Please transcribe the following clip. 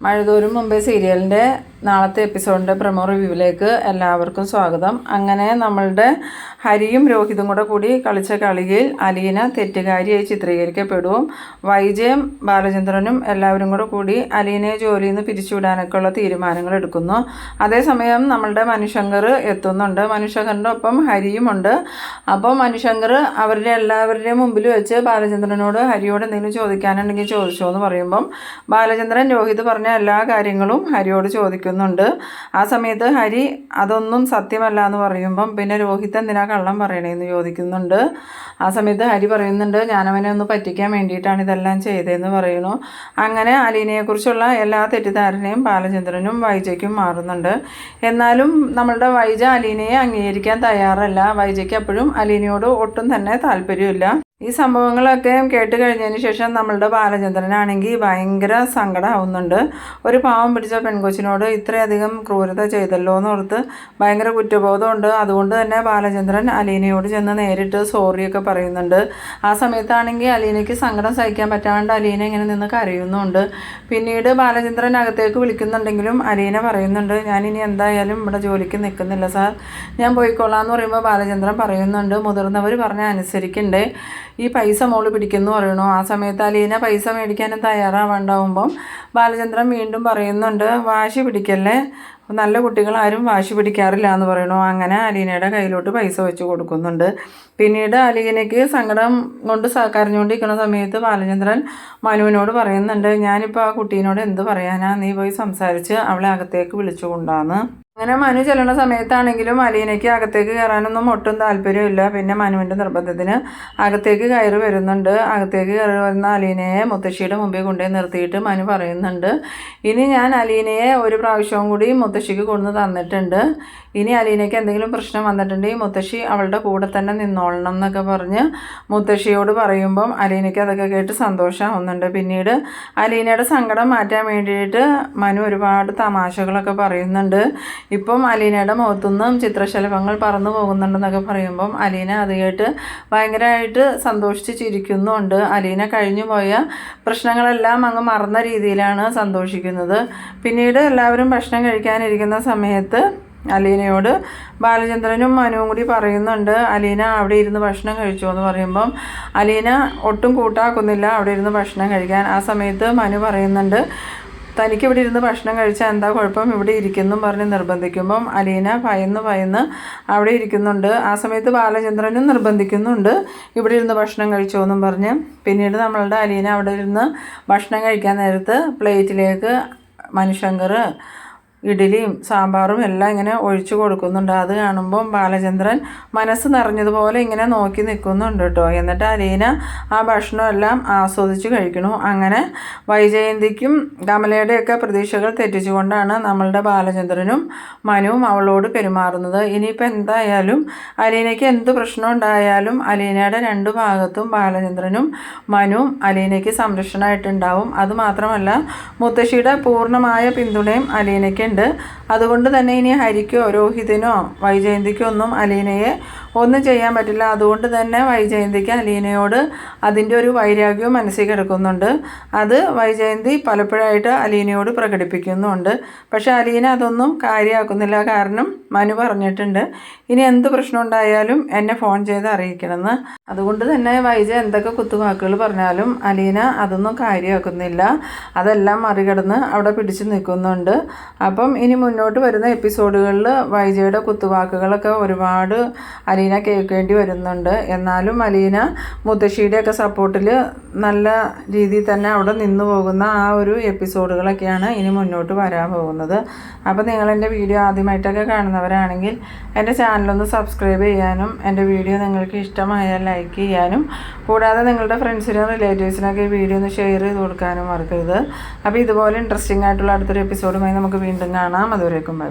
മഴതോരും മുംബൈ സീരിയലിന്റെ നാളത്തെ എപ്പിസോഡിന്റെ പ്രമോ റിവ്യൂവിലേക്ക് എല്ലാവർക്കും സ്വാഗതം. അങ്ങനെ നമ്മളുടെ ഹരിയും രോഹിതും കൂടെ കൂടി കളിച്ച കളിയിൽ അലീന തെറ്റുകാരിയായി ചിത്രീകരിക്കപ്പെടും. വൈജയം ബാലചന്ദ്രനും എല്ലാവരും കൂടെ കൂടി അലീനയെ ജോലിയിൽ നിന്ന് പിരിച്ചുവിടാനൊക്കെ ഉള്ള തീരുമാനങ്ങൾ എടുക്കുന്നു. അതേസമയം നമ്മളുടെ മനുശങ്കർ എത്തുന്നുണ്ട്. മനുശങ്കറിന്റെ ഒപ്പം ഹരിയുമുണ്ട് അപ്പോൾ മനുശങ്കർ അവരുടെ എല്ലാവരുടെയും മുമ്പിൽ വെച്ച് ബാലചന്ദ്രനോട് ഹരിയോട് എന്തെങ്കിലും ചോദിക്കാനുണ്ടെങ്കിൽ ചോദിച്ചോ എന്ന് പറയുമ്പം ബാലചന്ദ്രൻ രോഹിത് പറഞ്ഞ എല്ലാ കാര്യങ്ങളും ഹരിയോട് ചോദിക്കുന്നുണ്ട്. ആ സമയത്ത് ഹരി അതൊന്നും സത്യമല്ല എന്ന് പറയുമ്പം പിന്നെ രോഹിത് എന്തിനാ കള്ളം പറയണേന്ന് ചോദിക്കുന്നുണ്ട്. ആ സമയത്ത് ഹരി പറയുന്നുണ്ട് ഞാനവനെ ഒന്ന് പറ്റിക്കാൻ വേണ്ടിയിട്ടാണ് ഇതെല്ലാം ചെയ്തതെന്ന് പറയുന്നു. അങ്ങനെ അലീനയെക്കുറിച്ചുള്ള എല്ലാ തെറ്റിദ്ധാരണയും ബാലചന്ദ്രനും വൈജയ്ക്കും മാറുന്നുണ്ട്. എന്നാലും നമ്മളുടെ വൈജ അലീനയെ അംഗീകരിക്കാൻ തയ്യാറല്ല. വൈജയ്ക്ക് അപ്പോഴും അലീനയോട് ഒട്ടും തന്നെ താല്പര്യമില്ല. ഈ സംഭവങ്ങളൊക്കെ കേട്ട് കഴിഞ്ഞതിന് ശേഷം നമ്മളുടെ ബാലചന്ദ്രനാണെങ്കിൽ ഭയങ്കര സങ്കടമാവുന്നുണ്ട് ഒരു പാവം പിടിച്ച പെൺകൊച്ചിനോട് ഇത്രയധികം ക്രൂരത ചെയ്തല്ലോ എന്ന് ഓർത്ത് ഭയങ്കര കുറ്റബോധമുണ്ട്. അതുകൊണ്ട് തന്നെ ബാലചന്ദ്രൻ അലീനയോട് ചെന്ന് നേരിട്ട് സോറിയൊക്കെ പറയുന്നുണ്ട്. ആ സമയത്താണെങ്കിൽ അലീനയ്ക്ക് സങ്കടം സഹിക്കാൻ പറ്റാണ്ട് അലീന ഇങ്ങനെ നിന്ന് കരയുന്നുണ്ട്. പിന്നീട് ബാലചന്ദ്രൻ അകത്തേക്ക് വിളിക്കുന്നുണ്ടെങ്കിലും അലീന പറയുന്നുണ്ട് ഞാൻ ഇനി എന്തായാലും ഇവിടെ ജോലിക്ക് നിൽക്കുന്നില്ല സാർ. ഞാൻ പോയിക്കൊള്ളാം എന്ന് പറയുമ്പോൾ ബാലചന്ദ്രൻ പറയുന്നുണ്ട് മുതിർന്നവർ പറഞ്ഞ അനുസരിക്കണ്ടേ. ഈ പൈസ മോൾ പിടിക്കുന്നു പറയണു. ആ സമയത്ത് അലീന പൈസ മേടിക്കാനും തയ്യാറാവാണ്ടാവുമ്പം ബാലചന്ദ്രൻ വീണ്ടും പറയുന്നുണ്ട് വാശി പിടിക്കല്ലേ? നല്ല കുട്ടികൾ ആരും വാശി പിടിക്കാറില്ല എന്ന് പറയണു അങ്ങനെ അലീനയുടെ കയ്യിലോട്ട് പൈസ വെച്ച് കൊടുക്കുന്നുണ്ട്. പിന്നീട് അലീനയ്ക്ക് സങ്കടം കൊണ്ട് കരഞ്ഞുകൊണ്ടിരിക്കുന്ന സമയത്ത് ബാലചന്ദ്രൻ മനുവിനോട് പറയുന്നുണ്ട് ഞാനിപ്പോൾ ആ കുട്ടീനോട് എന്ത് പറയാനാ? നീ പോയി സംസാരിച്ച് അവളെ അകത്തേക്ക് വിളിച്ചു കൊണ്ടാന്ന്. അങ്ങനെ മനു ചെല്ലുന്ന സമയത്താണെങ്കിലും അലീനയ്ക്ക് അകത്തേക്ക് കയറാനൊന്നും ഒട്ടും താല്പര്യമില്ല. പിന്നെ മനുവിന്റെ നിർബന്ധത്തിന് അകത്തേക്ക് കയറി വരുന്നുണ്ട്. അകത്തേക്ക് കയറി വരുന്ന അലീനയെ മുത്തശ്ശിയുടെ മുമ്പിൽ കൊണ്ടുപോയി നിർത്തിയിട്ട് മനു പറയുന്നുണ്ട് ഇനി ഞാൻ അലീനയെ ഒരു പ്രാവശ്യവും കൂടി മുത്തശ്ശിക്ക് കൊണ്ടു തന്നിട്ടുണ്ട്. ഇനി അലീനയ്ക്ക് എന്തെങ്കിലും പ്രശ്നം വന്നിട്ടുണ്ടെങ്കിൽ മുത്തശ്ശി അവളുടെ കൂടെ തന്നെ നിന്നോളണം എന്നൊക്കെ പറഞ്ഞ് മുത്തശ്ശിയോട് പറയുമ്പം അലീനയ്ക്ക് അതൊക്കെ കേട്ട് സന്തോഷമാവുന്നുണ്ട്. പിന്നീട് അലീനയുടെ സങ്കടം മാറ്റാൻ വേണ്ടിയിട്ട് മനു ഒരുപാട് തമാശകളൊക്കെ പറയുന്നുണ്ട്. ഇപ്പം അലീനയുടെ മുഖത്തുനിന്നും ചിത്രശലഭങ്ങൾ പറന്നു പോകുന്നുണ്ടെന്നൊക്കെ പറയുമ്പം അലീന അത് കേട്ട് ഭയങ്കരമായിട്ട് സന്തോഷിച്ച് ചിരിക്കുന്നുണ്ട് അലീന കഴിഞ്ഞു പോയ പ്രശ്നങ്ങളെല്ലാം അങ്ങ് മറന്ന രീതിയിലാണ് സന്തോഷിക്കുന്നത്. പിന്നീട് എല്ലാവരും ഭക്ഷണം കഴിക്കാനിരിക്കുന്ന സമയത്ത് അലീനയോട് ബാലചന്ദ്രനും മനുവും കൂടി പറയുന്നുണ്ട് അലീന അവിടെ ഇരുന്ന് ഭക്ഷണം കഴിച്ചു? എന്ന് പറയുമ്പം അലീന ഒട്ടും കൂട്ടാക്കുന്നില്ല അവിടെ ഇരുന്ന് ഭക്ഷണം കഴിക്കാൻ. ആ സമയത്ത് മനു പറയുന്നുണ്ട് തനിക്ക് ഇവിടെ ഇരുന്ന് ഭക്ഷണം കഴിച്ചാൽ എന്താ കുഴപ്പം? ഇവിടെ ഇരിക്കുന്നു പറഞ്ഞ് നിർബന്ധിക്കുമ്പം അലീന ഭയന്ന് ഭയന്ന് അവിടെ ഇരിക്കുന്നുണ്ട്. ആ സമയത്ത് ബാലചന്ദ്രനും നിർബന്ധിക്കുന്നുണ്ട് ഇവിടെ ഇരുന്ന് ഭക്ഷണം കഴിച്ചോ? എന്നും പറഞ്ഞ്. പിന്നീട് നമ്മളുടെ അലീന അവിടെ ഇരുന്ന് ഭക്ഷണം കഴിക്കാൻ നേരത്ത് പ്ലേറ്റിലേക്ക് മനുശങ്കർ ഇഡ്ഡലിയും സാമ്പാറും എല്ലാം ഇങ്ങനെ ഒഴിച്ചു കൊടുക്കുന്നുണ്ട്. അത് കാണുമ്പം ബാലചന്ദ്രൻ മനസ്സ് നിറഞ്ഞതുപോലെ ഇങ്ങനെ നോക്കി നിൽക്കുന്നുണ്ട് കേട്ടോ. എന്നിട്ട് അലീന ആ ഭക്ഷണമെല്ലാം ആസ്വദിച്ച് കഴിക്കണു. അങ്ങനെ വൈജയന്തിക്കും കമലയുടെയൊക്കെ പ്രതീക്ഷകൾ തെറ്റിച്ചുകൊണ്ടാണ് നമ്മളുടെ ബാലചന്ദ്രനും മനുവും അവളോട് പെരുമാറുന്നത്. ഇനിയിപ്പോൾ എന്തായാലും അലീനയ്ക്ക് എന്ത് പ്രശ്നം ഉണ്ടായാലും അലീനയുടെ രണ്ട് ഭാഗത്തും ബാലചന്ദ്രനും മനുവും അലീനയ്ക്ക് സംരക്ഷണമായിട്ടുണ്ടാവും. അതുമാത്രമല്ല മുത്തശ്ശിയുടെ പൂർണമായ പിന്തുണയും അലീനയ്ക്ക് ഉണ്ട്. അതുകൊണ്ട് തന്നെ ഇനി ഹരിക്കോ രോഹിതിനോ വൈജയന്തിക്കോ ഒന്നും അലീനയെ ഒന്നും ചെയ്യാൻ പറ്റില്ല. അതുകൊണ്ട് തന്നെ വൈജയന്തിക്ക് അലീനയോട് അതിന്റെ ഒരു വൈരാഗ്യവും മനസ്സിൽ കിടക്കുന്നുണ്ട് അത് വൈജയന്തി പലപ്പോഴായിട്ട് അലീനയോട് പ്രകടിപ്പിക്കുന്നുണ്ട്. പക്ഷേ അലീന അതൊന്നും കാര്യമാക്കുന്നില്ല. കാരണം മനു പറഞ്ഞിട്ടുണ്ട് ഇനി എന്ത് പ്രശ്നം ഉണ്ടായാലും എന്നെ ഫോൺ ചെയ്ത് അറിയിക്കണമെന്ന്. അതുകൊണ്ട് തന്നെ വൈജ എന്തൊക്കെ കുത്തുവാക്കുകൾ പറഞ്ഞാലും അലീന അതൊന്നും കാര്യമാക്കുന്നില്ല. അതെല്ലാം മറികടന്ന് അവിടെ പിടിച്ചു നിൽക്കുന്നുണ്ട്. അപ്പം ഇനി മുന്നോട്ട് വരുന്ന എപ്പിസോഡുകളിൽ വൈജയുടെ കുത്തുവാക്കുകളൊക്കെ ഒരുപാട് അലീന കേൾക്കേണ്ടി വരുന്നുണ്ട്. എന്നാലും അലീന മുത്തശ്ശിയുടെയൊക്കെ സപ്പോർട്ടിൽ നല്ല രീതിയിൽ തന്നെ അവിടെ നിന്നു പോകുന്ന ആ ഒരു എപ്പിസോഡുകളൊക്കെയാണ് ഇനി മുന്നോട്ട് വരാൻ പോകുന്നത്. അപ്പോൾ നിങ്ങൾ എന്റെ വീഡിയോ ആദ്യമായിട്ടൊക്കെ കാണുന്നവരാണെങ്കിൽ എന്റെ ചാനലൊന്ന് സബ്സ്ക്രൈബ് ചെയ്യാനും എന്റെ വീഡിയോ നിങ്ങൾക്ക് ഇഷ്ടമായാൽ ലൈക്ക് ചെയ്യാനും കൂടാതെ നിങ്ങളുടെ ഫ്രണ്ട്സിനും റിലേറ്റീവ്സിനൊക്കെ ഈ വീഡിയോ ഒന്ന് ഷെയർ ചെയ്ത് കൊടുക്കാനും മറക്കരുത്. അപ്പോൾ ഇതുപോലെ ഇൻട്രസ്റ്റിംഗ് ആയിട്ടുള്ള അടുത്തൊരു എപ്പിസോഡുമായി നമുക്ക് വീണ്ടും பாருங்கள் நாம் அது வரைக்கும் பை